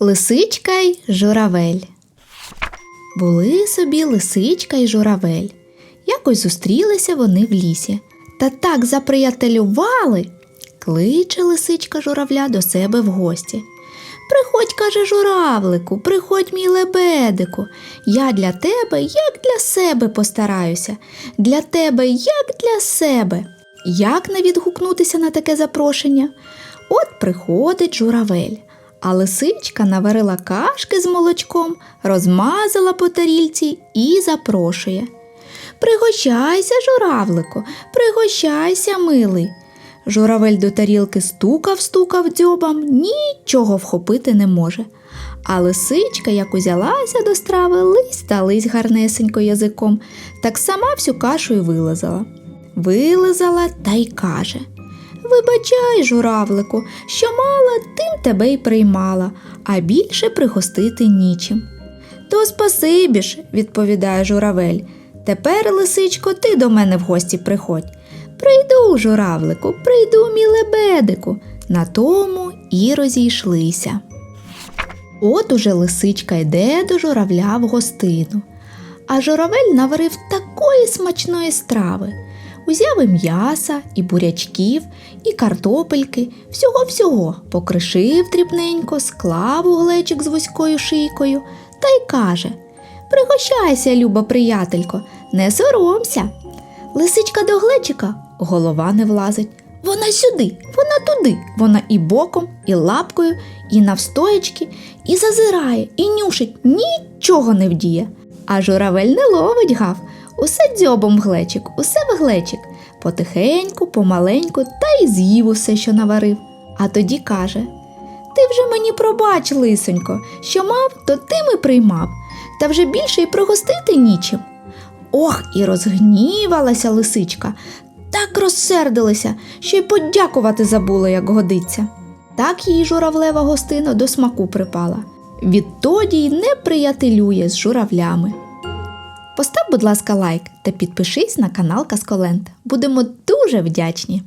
Лисичка й журавель. Були собі лисичка й журавель. Якось зустрілися вони в лісі та так заприятелювали. Кличе лисичка журавля до себе в гості. Приходь, каже журавлику, приходь, мій лебедику. Я для тебе, як для себе постараюся, для тебе, як для себе. Як не відгукнутися на таке запрошення? От приходить журавель, а лисичка наварила кашки з молочком, розмазала по тарільці і запрошує. Пригощайся, журавлику, пригощайся, милий. Журавель до тарілки стукав, стукав дзьобам, нічого вхопити не може. А лисичка, як узялася до страви, лись та лись гарнесенько язиком, так сама всю кашу й вилазала. Вилазала та й каже Вибачай, журавлику, що мала, тим тебе й приймала, а більше пригостити нічим. То спасибі ж, відповідає журавель. Тепер, лисичко, ти до мене в гості приходь. Прийду, журавлику, прийду, мій лебедику. На тому і розійшлися. От уже лисичка йде до журавля в гостину, а журавель наварив такої смачної страви. Узяв і м'яса, і бурячків, і картопельки, всього-всього покришив дрібненько, склав у глечик з вузькою шийкою та й каже Пригощайся, люба приятелько, не соромся. Лисичка до глечика, голова не влазить. Вона сюди, вона туди, вона і боком, і лапкою, і навстоячки, і зазирає, і нюшить, нічого не вдіє. А журавель не ловить гав, усе дзьобом глечик, усе в глечик, потихеньку, помаленьку та й з'їв усе, що наварив. А тоді каже Ти вже мені пробач, лисонько, що мав, то тим і приймав, та вже більше й прогостити нічим. Ох, і розгнівалася лисичка, так розсердилася, що й подякувати забула, як годиться. Так їй журавлева гостина до смаку припала. Відтоді й не приятелює з журавлями. Постав, будь ласка, лайк та підпишись на канал Касколент. Будемо дуже вдячні.